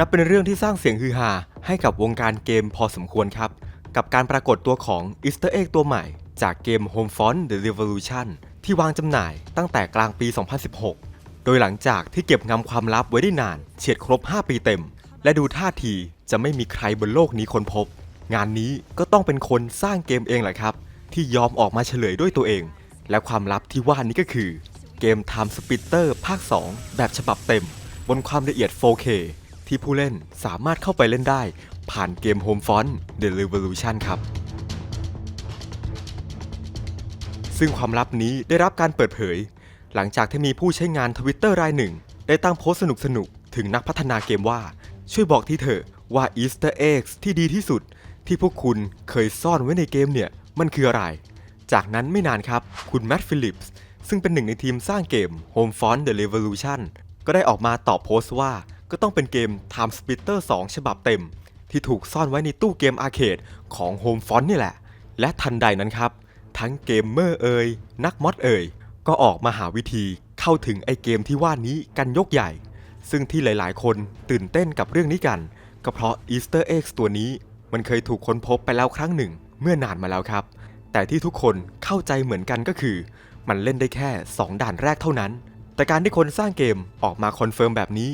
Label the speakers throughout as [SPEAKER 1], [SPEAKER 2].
[SPEAKER 1] นับเป็นเรื่องที่สร้างเสียงฮือฮาให้กับวงการเกมพอสมควรครับ กับการปรากฏตัวของ Easter Egg ตัวใหม่จากเกม Home Front The Revolution ที่วางจำหน่ายตั้งแต่กลางปี 2016 โดยหลังจากที่เก็บงำความลับไว้ได้นาน เฉียดครบ 5 ปีเต็ม และดูท่าทีจะไม่มีใครบนโลกนี้ค้นพบ งานนี้ก็ต้องเป็นคนสร้างเกมเองแหละครับ ที่ยอมออกมาเฉลยด้วยตัวเอง และความลับที่ว่านี้ก็คือ เกม Time Splitter ภาค 2 แบบฉบับเต็ม บนความละเอียด 4K ที่ผู้เล่นสามารถเข้าไปเล่นได้ ผ่านเกม Home Front The Revolution ครับ ซึ่งความลับนี้ได้รับการเปิดเผย หลังจากที่มีผู้ใช้งาน Twitter รายหนึ่ง ได้ตั้งโพสต์สนุกๆ ถึงนักพัฒนาเกมว่า ช่วยบอกทีเถอะว่า Easter eggs ที่ดีที่สุด ที่พวกคุณเคยซ่อนไว้ในเกมเนี่ย มันคืออะไร จากนั้นไม่นานครับคุณแม t ฟิลิปส์ซึ่งเป็นหนึ่งในทีมสร้างเกม Home Front The Revolution ก็ได้ออกมาตอบโพสต์ว่า ก็ต้องเป็นเกม Time Splitter 2 ฉบับเต็ม ที่ถูกซ่อนไว้ในตู้เกมอาร์เคดของ Home Front นี่แหละ และทันใดนั้นครับ ทั้งเกมเมอร์เอ่ยนักมอดเอ่ยก็ออกมาหาวิธีเข้าถึงไอเกมที่ว่านี้กันยกใหญ่ ซึ่งที่หลายๆ คนตื่นเต้นกับเรื่องนี้กัน ก็เพราะ Easter Eggs ตัวนี้ มันเคยถูกค้นพบไปแล้วครั้งหนึ่ง เมื่อนานมาแล้วครับ แต่ที่ทุกคนเข้าใจเหมือนกันก็คือ มันเล่นได้แค่ 2 ด่านแรกเท่านั้น แต่การที่คนสร้างเกมออกมาคอนเฟิร์มแบบนี้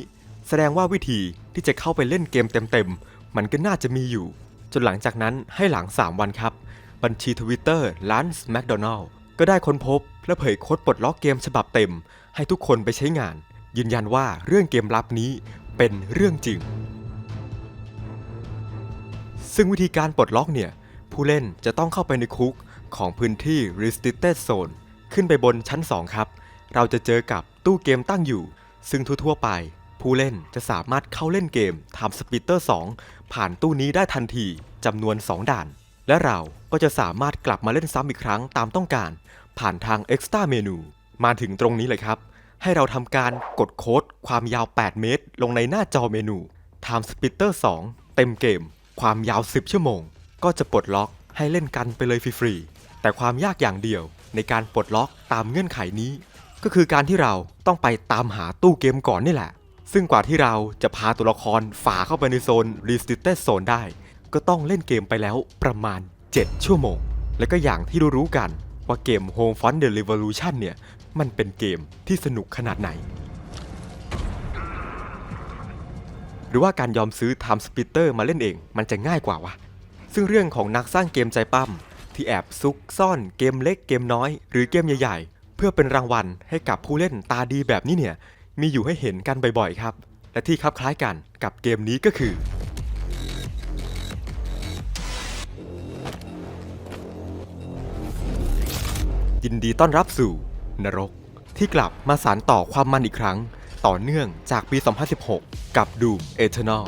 [SPEAKER 1] แสดงว่าวิธีที่จะเข้าไปเล่นเกมเต็มๆ มันก็น่าจะมีอยู่ จนหลังจากนั้นให้หลัง 3 วันครับ บัญชี Twitter ร้าน McDonald ก็ได้ค้นพบและเผยโค้ดปลดล็อกเกมฉบับเต็ม ให้ทุกคนไปใช้งาน ยืนยันว่าเรื่องเกมลับนี้เป็นเรื่องจริง ซึ่งวิธีการปลดล็อกเนี่ย ผู้เล่นจะต้องเข้าไปในคุกของพื้นที่ Restricted Zone ขึ้นไปบนชั้น 2 ครับ เราจะเจอกับตู้เกมตั้งอยู่ ซึ่งทั่วๆไป ผู้เล่นจะสามารถเข้าเล่นเกม Time Splitter 2 ผ่านตู้นี้ได้ทันทีจำนวน 2 ด่าน และเราก็จะสามารถกลับมาเล่นซ้ำอีกครั้งตามต้องการ ผ่านทาง Extra Menu มาถึงตรงนี้เลยครับ ให้เราทำการกดโค้ดความยาว 8 เมตร ลงในหน้าจอเมนู Time Splitter 2 เต็มเกม ความยาว 10 ชั่วโมง ก็จะปลดล็อกให้เล่นกันไปเลยฟรีๆแต่ความยากอย่างเดียวในการปลดล็อกตามเงื่อนไขนี้ ก็คือการที่เราต้องไปตามหาตู้เกมก่อนนี่แหละ ซึ่งกว่าที่เราจะพาตัวละครฝ่าเข้าไปในโซน Restricted Zone ได้ ก็ต้องเล่นเกมไปแล้วประมาณ 7 ชั่วโมง และก็อย่างที่รู้ๆกันว่าเกม Home Front The Revolution เนี่ย มันเป็นเกมที่สนุกขนาดไหน หรือว่าการยอมซื้อ Time Splitter มาเล่นเองมันจะง่ายกว่าวะ ซึ่งเรื่องของนักสร้างเกมใจปั้ม ที่แอบซุกซ่อนเกมเล็กเกมน้อย หรือเกมใหญ่ ๆ เพื่อเป็นรางวัลให้กับผู้เล่นตาดีแบบนี้เนี่ย มีอยู่ให้เห็นกันบ่อยๆครับ และที่คลับคล้ายกันกับเกมนี้ก็คือ ยินดีต้อนรับสู่ นรก ที่กลับมาสารต่อความมันอีกครั้ง ต่อเนื่องจากปี 2016 กับ Doom Eternal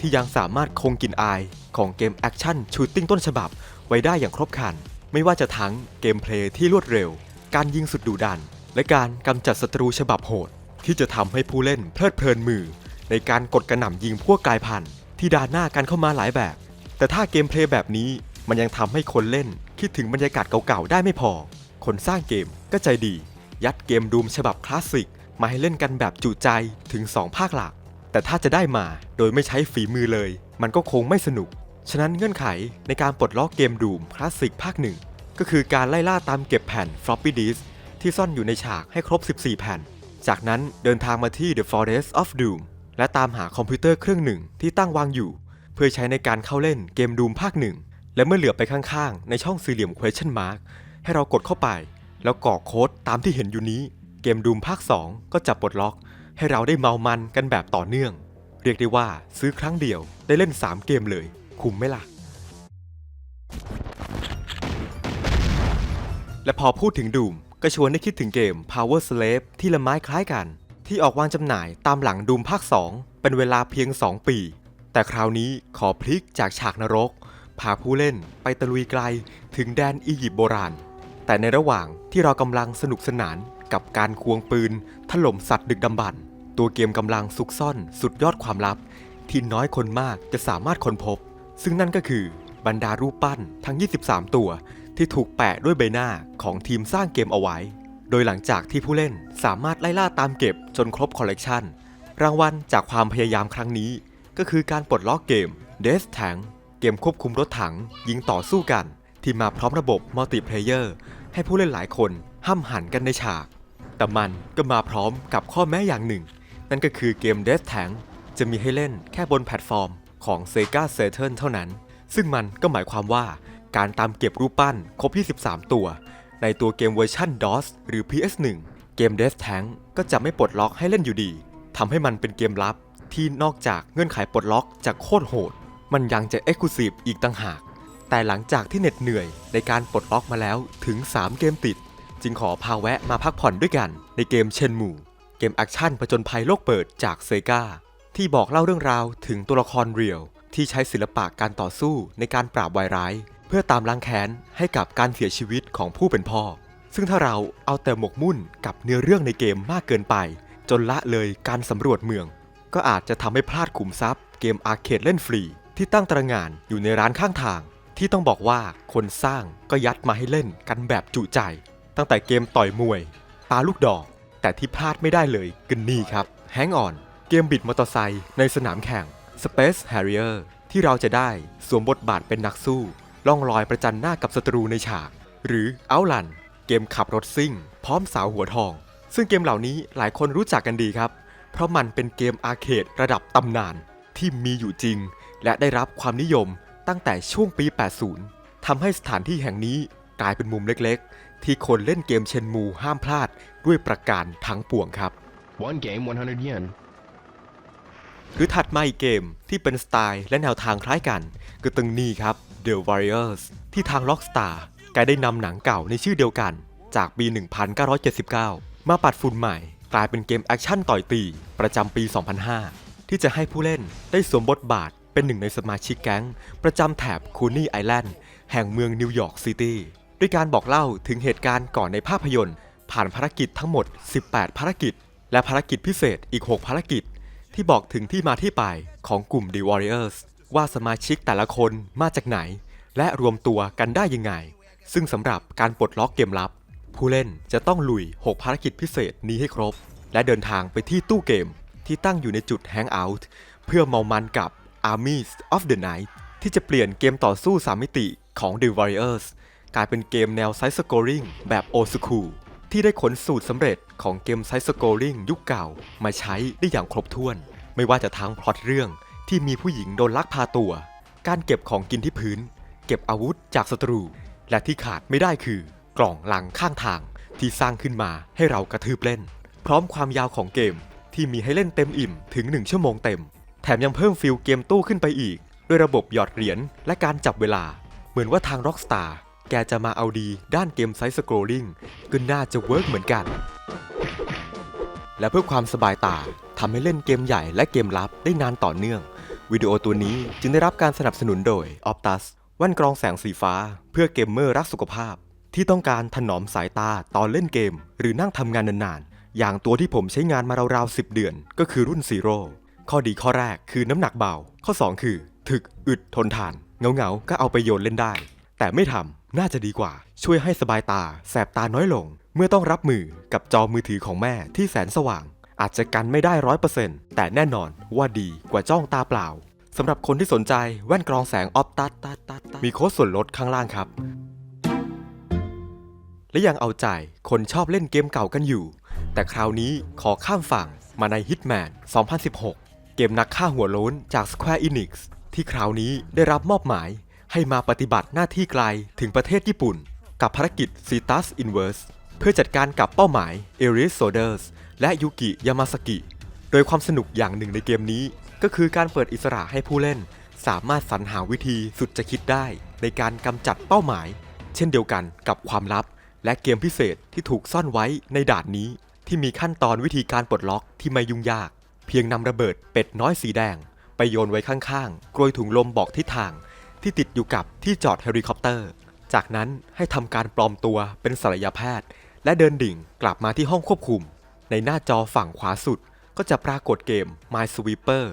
[SPEAKER 1] ที่ยังสามารถคงกลิ่นอายของเกมแอคชั่นชูตติ้งต้นฉบับไว้ได้อย่างครบครัน ไม่ว่าจะทั้งเกมเพลย์ที่รวดเร็ว การยิงสุดดุดัน และการกำจัดศัตรูฉบับโหด ที่จะทำให้ผู้เล่นเพลิดเพลินมือ ในการกดกระหน่ำยิงพวกกายพันธุ์ที่ดานหน้ากันเข้ามาหลายแบบ แต่ถ้าเกมเพลย์แบบนี้มันยังทำให้คนเล่น คิดถึงบรรยากาศเก่าๆได้ไม่พอ คนสร้างเกมก็ใจดี ยัดเกมดูมฉบับคลาสสิกมาให้เล่นกันแบบจุใจถึง 2 ภาคหลัก แต่ถ้าจะได้มาโดยไม่ใช้ฝีมือเลย มันก็คงไม่สนุก ฉะนั้นเงื่อนไขในการปลดล็อกเกมดูมคลาสสิกภาคหนึ่งก็คือการไล่ล่าตามเก็บแผ่น floppy disk ที่ซ่อนอยู่ในฉากให้ครบ 14 แผ่น จากนั้นเดินทางมาที่ The Forest of Doom และตามหาคอมพิวเตอร์เครื่องหนึ่งที่ตั้งวางอยู่ เพื่อใช้ในการเข้าเล่นเกมดูมภาคหนึ่งและเมื่อเหลือไปข้างๆ ในช่องสี่เหลี่ยม question mark ให้เรากดเข้าไป แล้วกรอกโค้ดตามที่เห็นอยู่นี้ เกมดูมภาค 2 ก็จะปลดล็อก ให้เราได้เมามันกันแบบต่อเนื่อง เรียกได้ว่าซื้อครั้งเดียวได้เล่น 3 เกมเลย คุ้มไหมล่ะ และพอพูดถึงดูม ก็ชวนให้คิดถึงเกม Power Slave ที่ละไม้คล้ายกัน ที่ออกวางจำหน่ายตามหลังดูมภาค 2 เป็นเวลาเพียง 2 ปี แต่คราวนี้ขอพลิกจากฉากนรก พาผู้เล่นไปตะลุยไกลถึงแดนอียิปต์โบราณ แต่ในระหว่างที่เรากำลังสนุกสนานกับการควงปืน ถล่มสัตว์ดึกดำบรร์ตัวเกมกำลังซุกซ่อนสุดยอดความลับ ที่น้อยคนมากจะสามารถค้นพบ ซึ่งนั่นก็คือบรรดารูปปั้นทั้ง 23 ตัว ที่ถูกแปะด้วยใบหน้าของทีมสร้างเกมเอาไว้ โดยหลังจากที่ผู้เล่นสามารถไล่ล่าตามเก็บจนครบคอลเลกชันรางวัลจากความพยายามครั้งนี้ ก็คือการปลดล็อกเกม Death Tank เกมควบคุมรถถัง ยิงต่อสู้กัน ที่มาพร้อมระบบมัลติเพลเยอร์ให้ผู้เล่นหลายคนห้ำหันกันในฉาก แต่มันก็มาพร้อมกับข้อแม้อย่างหนึ่ง นั่นก็คือเกม Death Tank จะมีให้เล่นแค่บนแพลตฟอร์มของ Sega Saturn เท่านั้น ซึ่งมันก็หมายความว่า การตามเก็บรูปปั้นครบ23ตัว ในตัวเกมเวอร์ชัน DOS หรือ PS1 เกม Death Tank ก็จะไม่ปลดล็อกให้เล่นอยู่ดีทำให้มันเป็นเกมลับที่นอกจากเงื่อนไขปลดล็อกจากโคตรโหด มันยังจะ Exclusive อีกต่างหาก แต่หลังจากที่เหน็ดเหนื่อยในการปลดล็อกมาแล้วถึง 3 เกมติด จึงขอพาแวะมาพักผ่อนด้วยกันในเกมเชนมูเกมแอคชั่นผจญภัยโลกเปิดจากเซกาที่บอกเล่าเรื่องราวถึงตัวละครเรียลที่ใช้ศิลปะการต่อสู้ในการปราบวายร้าย เพื่อตามล้างแค้นให้กับการเสียชีวิตของผู้เป็นพ่อ ซึ่งถ้าเราเอาแต่หมกมุ่นกับเนื้อเรื่องในเกมมากเกินไป จนละเลยการสำรวจเมือง ก็อาจจะทำให้พลาดขุมทรัพย์เกมอาร์เคดเล่นฟรี ที่ตั้งตระงานอยู่ในร้านข้างทาง ที่ต้องบอกว่าคนสร้างก็ยัดมาให้เล่นกันแบบจุใจ ตั้งแต่เกมต่อยมวยปาลูกดอก แต่ที่พลาดไม่ได้เลยก็นี่ครับ Hang On เกมบิดมอเตอร์ไซค์ในสนามแข่ง Space Harrier ที่เราจะได้สวมบทบาทเป็นนักสู้ ล่องลอยประจันหน้ากับศัตรูในฉาก หรือ Outland เกมขับรถซิ่ง พร้อมสาวหัวทอง ซึ่งเกมเหล่านี้หลายคนรู้จักกันดีครับ เพราะมันเป็นเกมอาร์เคดระดับตำนานที่มีอยู่จริง และได้รับความนิยมตั้งแต่ช่วงปี 80 ทำให้สถานที่แห่งนี้กลายเป็นมุมเล็กๆ ที่คนเล่นเกมเชนมูห้ามพลาดด้วยประการทั้งปวงครับ
[SPEAKER 2] One game, 100 yen.
[SPEAKER 1] หรือถัดมาอีกเกมที่เป็นสไตล์และแนวทางคล้ายกันก็ตึงนี่ครับ The Warriors ที่ทาง Rockstar แกได้นำหนังเก่าในชื่อเดียวกัน จากปี 1979 มาปัดฝุ่นใหม่ กลายเป็นเกมแอคชั่นต่อยตี ประจำปี 2005 ที่จะให้ผู้เล่นได้สวมบทบาทเป็นหนึ่งในสมาชิกแก๊ง ประจำแถบคูนี่ไอแลนด์แห่งเมืองนิวยอร์กซิตี้ด้วยการบอกเล่าถึงเหตุการณ์ก่อนในภาพยนตร์ ผ่านภารกิจทั้งหมด 18 ภารกิจ และภารกิจพิเศษอีก 6 ภารกิจ ที่บอกถึงที่มาที่ไปของกลุ่ม The Warriors ว่าสมาชิกแต่ละคนมาจากไหน และรวมตัวกันได้ยังไง ซึ่งสำหรับการปลดล็อกเกมลับ ผู้เล่นจะต้องลุย 6 ภารกิจพิเศษนี้ให้ครบ และเดินทางไปที่ตู้เกมที่ตั้งอยู่ในจุด Hangout เพื่อเมามันกับ Armies of the Night ที่จะเปลี่ยนเกมต่อสู้ 3 มิติของ The Warriors กลายเป็นเกมแนวไซส์สโกริงแบบโอ s คูที่ได้ขนสูตรสำเร็จของเกมไซส์สโกริงยุคเก่า มาใช้ได้อย่างครบถ้วน ไม่ว่าจะทั้งพล็อตเรื่อง ที่มีผู้หญิงโดนลักพาตัว การเก็บของกินที่พื้น เก็บอาวุธจากศัตรู และที่ขาดไม่ได้คือ กล่องลังข้างทางที่สร้างขึ้นมาให้เรากระทืบเล่น พร้อมความยาวของเกมที่มีให้เล่นเต็มอิ่มถึง 1 ชั่วโมงเต็ม แถมยังเพิ่มฟิลเกมตู้ขึ้นไปอีก ด้วยระบบหยอดเหรียญและการจับเวลา เหมือนว่าทาง Rockstar แกจะมาเอาดีด้านเกมไซส์สครลลิ่งก็น่าจะเวิร์กเหมือนกัน และเพื่อความสบายตาทำให้เล่นเกมใหญ่และเกมลับได้นานต่อเนื่อง วิดีโอตัวนี้จึงได้รับการสนับสนุนโดย Optus แว่นกรองแสงสีฟ้า เพื่อเกมเมอร์รักสุขภาพ ที่ต้องการถนอมสายตาตอนเล่นเกม หรือนั่งทำงานนานๆ อย่างตัวที่ผมใช้งานมาราวๆ 10 เดือน ก็คือรุ่นซีโร่ข้อดีข้อแรกคือน้ำหนักเบา ข้อ 2 คือ ถึกอึดทนทาน เงาๆ ก็เอาไปโยนเล่นได้ แต่ไม่ทำน่าจะดีกว่า ช่วยให้สบายตา แสบตาน้อยลง เมื่อต้องรับมือกับจอมือถือของแม่ที่แสนสว่าง อาจจะกันไม่ได้ร้อยเปอร์เซ็นต์แต่แน่นอนว่าดีกว่าจ้องตาเปล่าสำหรับคนที่สนใจแว่นกรองแสงออฟตัดตัดตัดมีโค้ดส่วนลดข้างล่างครับ และยังเอาใจคนชอบเล่นเกมเก่ากันอยู่ แต่คราวนี้ขอข้ามฝั่งมาใน Hitman 2016 เกมนักฆ่าหัวโล้นจาก Square Enix ที่คราวนี้ได้รับมอบหมายให้มาปฏิบัติหน้าที่ไกลถึงประเทศญี่ปุ่น กับภารกิจ Citas Inverse เพื่อจัดการกับเป้าหมาย e r i s Soldiers และยูกิยามาสกิ โดยความสนุกอย่างหนึ่งในเกมนี้ ก็คือการเปิดอิสระให้ผู้เล่น สามารถสรรหาวิธีสุดจะคิดได้ ในการกำจัดเป้าหมาย เช่นเดียวกันกับความลับ และเกมพิเศษที่ถูกซ่อนไว้ในด่านนี้ ที่มีขั้นตอนวิธีการปลดล็อกที่ไม่ยุ่งยาก เพียงนำระเบิดเป็ดน้อยสีแดง ไปโยนไว้ข้างๆกรวยถุงลมบอกทิศทาง ที่ติดอยู่กับที่จอดเฮลิคอปเตอร์ จากนั้นให้ทำการปลอมตัวเป็นศัลยแพทย์ และเดินดิ่งกลับมาที่ห้องควบคุม ในหน้าจอฝั่งขวาสุด ก็จะปรากฏเกม My Sweeper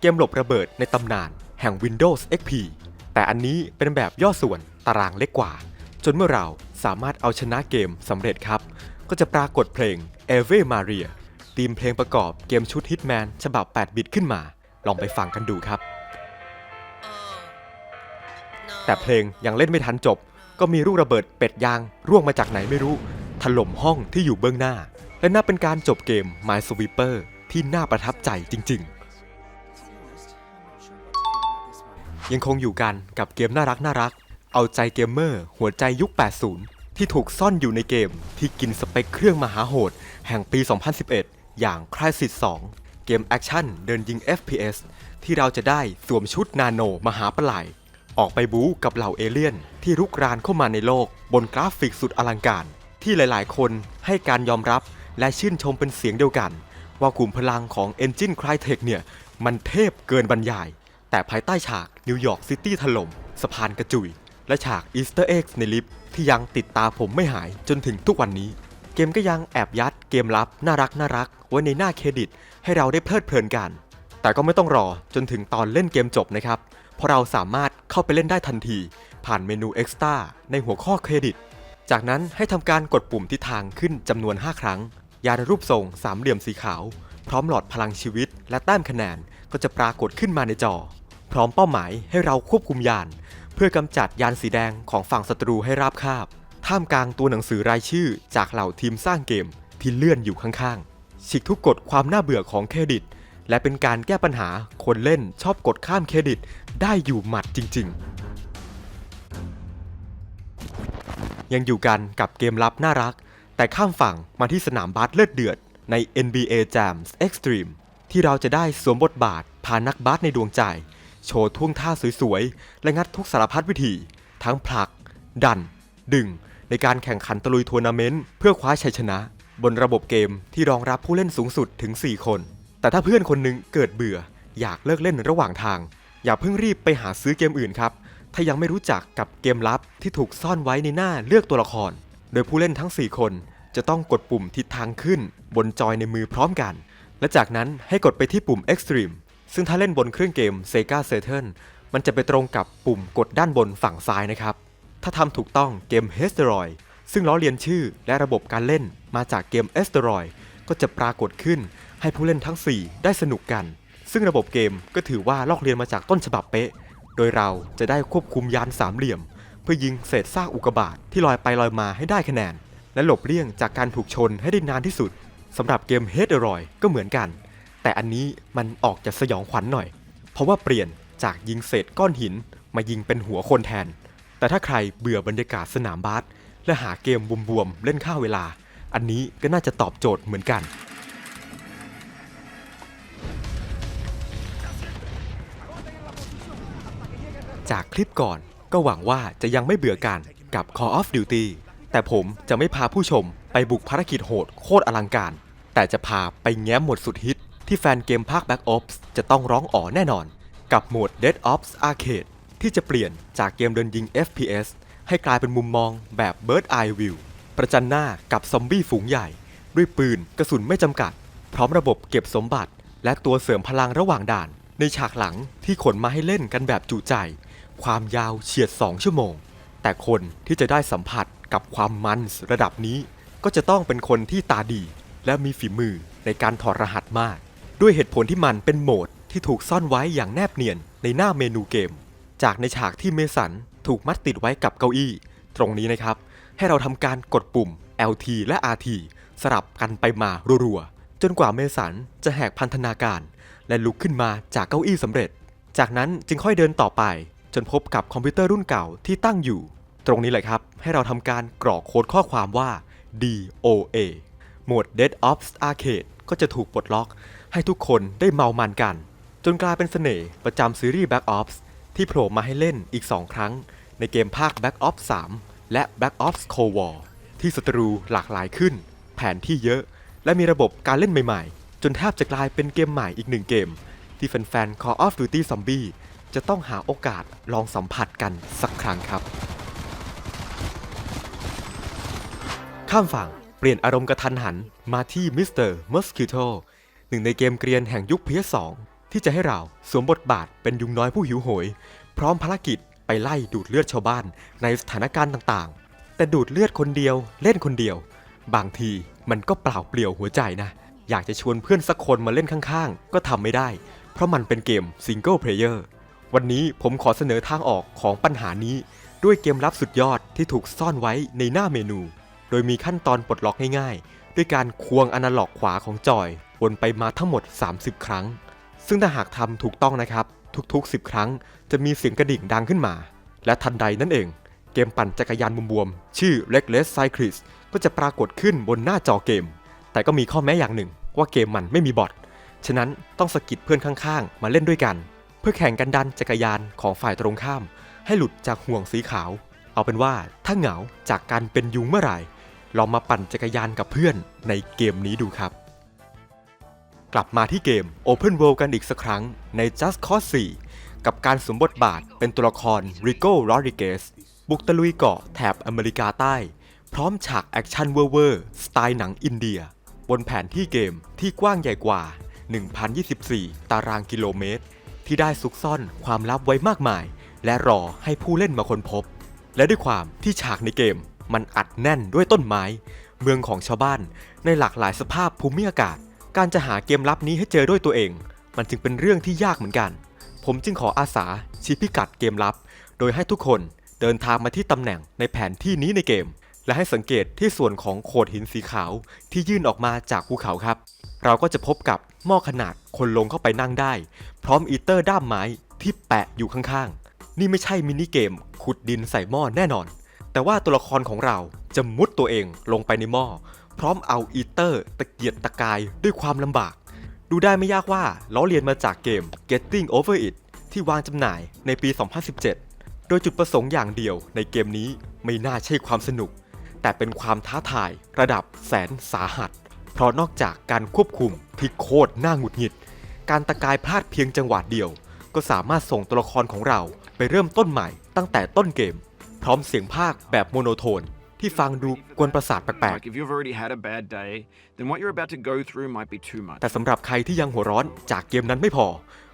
[SPEAKER 1] เกมหลบระเบิดในตำนานแห่ง Windows XP แต่อันนี้เป็นแบบย่อส่วนตารางเล็กกว่า จนเมื่อเราสามารถเอาชนะเกมสำเร็จครับ ก็จะปรากฏเพลง Ave Maria ธีมเพลงประกอบเกมชุด Hitman ฉบับ 8 บิตขึ้นมา ลองไปฟังกันดูครับ
[SPEAKER 3] Oh. No.
[SPEAKER 1] แต่เพลงยังเล่นไม่ทันจบ ก็มีลูกระเบิดเป็ดยาง ร่วงมาจากไหนไม่รู้ ถล่มห้องที่อยู่เบื้องหน้า และน่าเป็นการจบเกม My Sweeper ที่น่าประทับใจจริง ๆ ยังคงอยู่กันกับเกมน่ารักน่ารัก เอาใจเกมเมอร์ หัวใจยุค 80 ที่ถูกซ่อนอยู่ในเกมที่กินสเปคเครื่องมหาโหด แห่งปี 2011 อย่าง Crysis 2เกมแอคชั่นเดินยิง FPS ที่เราจะได้สวมชุดนาโนมหาปลายออกไปบู๊กับเหล่าเอเลี่ยน ที่รุกรานเข้ามาในโลก บนกราฟิกสุดอลังการ ที่หลายๆ คนให้การยอมรับ และชื่นชมเป็นเสียงเดียวกัน ว่าขุมพลังของ Engine Crytek เนี่ย มันเทพเกินบรรยาย แต่ภายใต้ฉากนิวยอร์กซิตี้ถล่มสะพานกระจุย และฉากอีสเตอร์เอ็กซ์ในลิฟต์ที่ยังติดตาผมไม่หายจนถึงทุกวันนี้ เกมก็ยังแอบยัดเกมลับน่ารักน่ารักไว้ในหน้าเครดิต ให้เราได้เพลิดเพลินกัน แต่ก็ไม่ต้องรอจนถึงตอนเล่นเกมจบนะครับเพราะเราสามารถเข้าไปเล่นได้ทันที ผ่านเมนู Extra ในหัวข้อเครดิต จากนั้นให้ทำการกดปุ่มที่ทางขึ้นจำนวน 5 ครั้ง ยานรูปทรงสามเหลี่ยมสีขาว พร้อมหลอดพลังชีวิต และแต้มคะแนนก็จะปรากฏขึ้นมาในจอ พร้อมเป้าหมายให้เราควบคุมยาน เพื่อกำจัดยานสีแดงของฝั่งศัตรูให้ราบคาบ ท่ามกลางตัวหนังสือรายชื่อ จากเหล่าทีมสร้างเกมที่เลื่อนอยู่ข้างๆฉีกทุกกฎความน่าเบื่อของเครดิต และเป็นการแก้ปัญหาคนเล่นชอบกดข้ามเครดิต ได้อยู่หมัดจริง ๆยังอยู่กันกับเกมลับน่ารัก แต่ข้ามฝั่งมาที่สนามบาสเลือดเดือดใน NBA Jams Extreme ที่เราจะได้สวมบทบาทพานักบาสในดวงใจ โชว์ท่วงท่าสวยๆ และงัดทุกสารพัดวิธี ทั้งผลัก ดัน ดึง ในการแข่งขันตะลุยทัวร์นาเมนต์เพื่อคว้าชัยชนะ บนระบบเกมที่รองรับผู้เล่นสูงสุดถึง 4 คน แต่ถ้าเพื่อนคนหนึงเกิดเบื่อ อยากเลิกเล่นระหว่างทาง อย่าเพิ่งรีบไปหาซื้อเกมอื่นครับถ้ายังไม่รู้จักกับเกมลับที่ถูกซ่อนไว้ในหน้าเลือกตัวละคร โดยผู้เล่นทั้ง 4 คนจะต้องกดปุ่มทิศทางขึ้น บนจอยในมือพร้อมกัน และจากนั้นให้กดไปที่ปุ่ม Extreme ซึ่งถ้าเล่นบนเครื่องเกม Sega Saturn มันจะไปตรงกับปุ่มกดด้านบนฝั่งซ้ายนะครับ ถ้าทำถูกต้องเกม h e s t e r o i d ซึ่งล้อเลียนชื่อและระบบการเล่นมาจากเกม e s t e r o i d ก็จะปรากฏขึ้นให้ผู้เล่นทั้ง 4 ได้สนุกกัน ซึ่งระบบเกมก็ถือว่าลอกเลียนมาจากต้นฉบับเป๊ะ โดยเราจะได้ควบคุมยานสามเหลี่ยม พื่อยิงเศษซากอุกกาบาตที่ลอยไปลอยมาให้ได้คะแนน และหลบเลี่ยงจากการถูกชนให้ได้นานที่สุดสำหรับเกม h e a d e r o i ก็เหมือนกัน แต่อันนี้มันออกจะสยองขวัญหน่อย เพราะว่าเปลี่ยนจากยิงเศษก้อนหินมายิงเป็นหัวคนแทน แต่ถ้าใครเบื่อบรรยากาศสนามบาสและหาเกมบวมๆเล่นข้าวเวลา อันนี้ก็น่าจะตอบโจทย์เหมือนกันจากคลิปก่อน ก็หวังว่าจะยังไม่เบื่อกันกับ Call of Duty แต่ผมจะไม่พาผู้ชมไปบุกภารกิจโหดโคตรอลังการ แต่จะพาไปแง้มหมดสุดฮิต ที่แฟนเกมภาค Black Ops จะต้องร้องอ๋อแน่นอน กับโหมด Dead Ops Arcade ที่จะเปลี่ยนจากเกมเดินยิง FPS ให้กลายเป็นมุมมองแบบ Bird Eye View ประจันหน้ากับซอมบี้ฝูงใหญ่ ด้วยปืนกระสุนไม่จำกัด พร้อมระบบเก็บสมบัติ และตัวเสริมพลังระหว่างด่าน ในฉากหลังที่ขนมาให้เล่นกันแบบจุใจ ความยาวเฉียด 2 ชั่วโมง แต่คนที่จะได้สัมผัสกับความมันระดับนี้ ก็จะต้องเป็นคนที่ตาดี และมีฝีมือในการถอดรหัสมาก ด้วยเหตุผลที่มันเป็นโหมดที่ถูกซ่อนไว้อย่างแนบเนียนในหน้าเมนูเกม จากในฉากที่เมสันถูกมัดติดไว้กับเก้าอี้ ตรงนี้นะครับ ให้เราทำการกดปุ่ม LT และ RT สลับกันไปมารัวๆจนกว่าเมสันจะแหกพันธนาการ และลุกขึ้นมาจากเก้าอี้สำเร็จ จากนั้นจึงค่อยเดินต่อไป นพบกับคอมพิวเตอร์รุ่นเก่าที่ตั้งอยู่ ตรงนี้แหละครับ ให้เราทำการกรอกโค้ดข้อความว่า DOA โหมด Dead Ops Arcade ก็จะถูกปลดล็อก ให้ทุกคนได้เมามันกัน จนกลายเป็นเสน่ห์ประจำซีรีส์ Black Ops ที่โผล่มาให้เล่นอีก 2 ครั้ง ในเกมภาค Black Ops 3 และ Black Ops Cold War ที่ศัตรูหลากหลายขึ้น แผนที่เยอะ และมีระบบการเล่นใหม่ๆ จนแทบจะกลายเป็นเกมใหม่อีกหนึ่งเกม ที่แฟนๆ Call of Duty Zombie จะต้องหาโอกาสลองสัมผัสกันสักครั้งครับ ข้ามฝั่งเปลี่ยนอารมณ์กระทันหันมาที่มิสเตอร์มอสคิโตหนึ่งในเกมเกรียนแห่งยุค PS2 ที่จะให้เราสวมบทบาทเป็นยุงน้อยผู้หิวโหย พร้อมภารกิจไปไล่ดูดเลือดชาวบ้านในสถานการณ์ต่างๆ แต่ดูดเลือดคนเดียวเล่นคนเดียว บางทีมันก็เปล่าเปลี่ยวหัวใจนะ อยากจะชวนเพื่อนสักคนมาเล่นข้างๆ ก็ทำไม่ได้ เพราะมันเป็นเกมซิงเกิลเพลเยอร์ วันนี้ผมขอเสนอทางออกของปัญหานี้ ด้วยเกมลับสุดยอดที่ถูกซ่อนไว้ในหน้าเมนู โดยมีขั้นตอนปลดล็อกง่ายๆ ด้วยการควงอนาล็อกขวาของจอยวนไปมาทั้งหมด 30 ครั้ง ซึ่งถ้าหากทำถูกต้องนะครับ ทุกๆ 10 ครั้ง จะมีเสียงกระดิ่งดังขึ้นมา และทันใดนั่นเอง เกมปั่นจักรยานบวมๆ ชื่อ Reckless Cyclist ก็จะปรากฏขึ้นบนหน้าจอเกม แต่ก็มีข้อแม้อย่างหนึ่งว่าเกมมันไม่มีบอทฉะนั้นต้องสะกิดเพื่อนข้างๆ มาเล่นด้วยกัน พื่อแข่งกันดันจักรยานของฝ่ายตรงข้าม ให้หลุดจากห่วงสีขาว เอาเป็นว่าถ้าเหงาจากการเป็นยุงเมื่อไหร่ลองมาปั่นจักรยานกับเพื่อนในเกมนี้ดูครับ กลับมาที่เกม Open World กันอีกสักครั้งใน Just Cause 4 กับการสมบทบาทเป็นตัวละคร Rico Rodriguez บุกตะลุยเกาะแถบอเมริกาใต้ พร้อมฉากแอคชั่นเวอร์ๆสไตล์หนังอินเดีย บนแผนที่เกมที่กว้างใหญ่กว่า 1,024 ตารางกิโลเมตร ที่ได้ซุกซ่อนความลับไว้มากมาย และรอให้ผู้เล่นมาค้นพบ และด้วยความที่ฉากในเกม มันอัดแน่นด้วยต้นไม้ เมืองของชาวบ้าน ในหลากหลายสภาพภูมิอากาศ การจะหาเกมลับนี้ให้เจอด้วยตัวเอง มันจึงเป็นเรื่องที่ยากเหมือนกัน ผมจึงขออาสาชี้พิกัดเกมลับ โดยให้ทุกคนเดินทางมาที่ตำแหน่งในแผนที่นี้ในเกม และให้สังเกตที่ส่วนของโขดหินสีขาวที่ยื่นออกมาจากภูเขาครับ เราก็จะพบกับหม้อขนาดคนลงเข้าไปนั่งได้ พร้อมอีเตอร์ด้ามไม้ที่แปะอยู่ข้างๆ นี่ไม่ใช่มินิเกม ขุดดินใส่หม้อแน่นอน แต่ว่าตัวละครของเราจะมุดตัวเองลงไปในหม้อพร้อมเอาอีเตอร์ ตะเกียกตะกายด้วยความลำบาก ดูได้ไม่ยากว่าล้อเลียนมาจากเกม Getting Over It ที่วางจำหน่ายในปี 2017 โดยจุดประสงค์อย่างเดียวในเกมนี้ไม่น่าใช่ความสนุก แต่เป็นความท้าทายระดับแสนสาหัส เพราะนอกจากการควบคุมที่โคตรน่าหงุดหงิด การตะกายพลาดเพียงจังหวะเดียว ก็สามารถส่งตัวละครของเราไปเริ่มต้นใหม่ตั้งแต่ต้นเกม พร้อมเสียงภาคแบบโมโนโทน ที่ฟังดูกวนประสาทแปลก
[SPEAKER 4] Like if you've already had a bad day, then what you're about to go through might be too much.
[SPEAKER 1] ๆแต่สำหรับใครที่ยังหัวร้อนจากเกมนั้นไม่พอ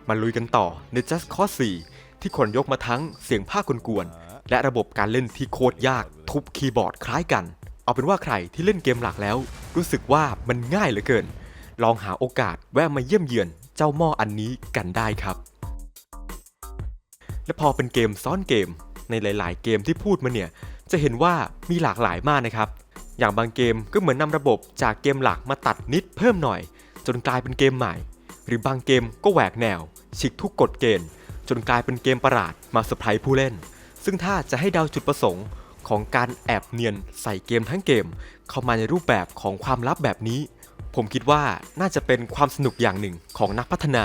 [SPEAKER 1] มาลุยกันต่อใน Just Cause 4ที่ขนยกมาทั้งเสียงภาคกวนๆ และระบบการเล่นที่โคตรยากทุบคีย์บอร์ดคล้ายกัน เอาเป็นว่าใครที่เล่นเกมหลักแล้ว รู้สึกว่ามันง่ายเหลือเกิน ลองหาโอกาสแวะมาเยี่ยมเยือนเจ้าหม้ออันนี้กันได้ครับ และพอเป็นเกมซ้อนเกม ในหลาย ๆ เกมที่พูดมาเนี่ยจะเห็นว่ามีหลากหลายมากนะครับ อย่างบางเกมก็เหมือนนำระบบจากเกมหลักมาตัดนิดเพิ่มหน่อย จนกลายเป็นเกมใหม่ หรือบางเกมก็แหวกแนวฉีกทุกกฎเกณฑ์ จนกลายเป็นเกมประหลาดมาเซอร์ไพรส์ผู้เล่น ซึ่งถ้าจะให้เดาจุดประสงค์ของการแอบเนียนใส่เกมทั้งเกม เข้ามาในรูปแบบของความลับแบบนี้ ผมคิดว่าน่าจะเป็นความสนุกอย่างหนึ่งของนักพัฒนา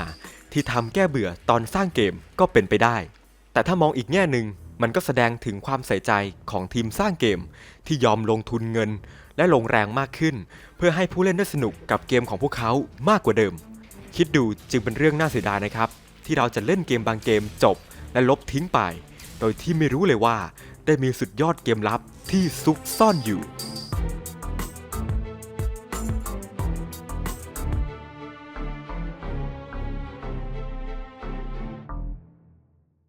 [SPEAKER 1] ที่ทำแก้เบื่อตอนสร้างเกมก็เป็นไปได้ แต่ถ้ามองอีกแง่หนึ่งมันก็แสดงถึงความใส่ใจของทีมสร้างเกม ที่ยอมลงทุนเงิน และลงแรงมากขึ้น เพื่อให้ผู้เล่นได้สนุกกับเกมของพวกเขามากกว่าเดิม คิดดูจึงเป็นเรื่องน่าเสียดายนะครับ ที่เราจะเล่นเกมบางเกมจบ และลบทิ้งไป โดยที่ไม่รู้เลยว่า ได้มีสุดยอดเกมลับที่ซุกซ่อนอยู่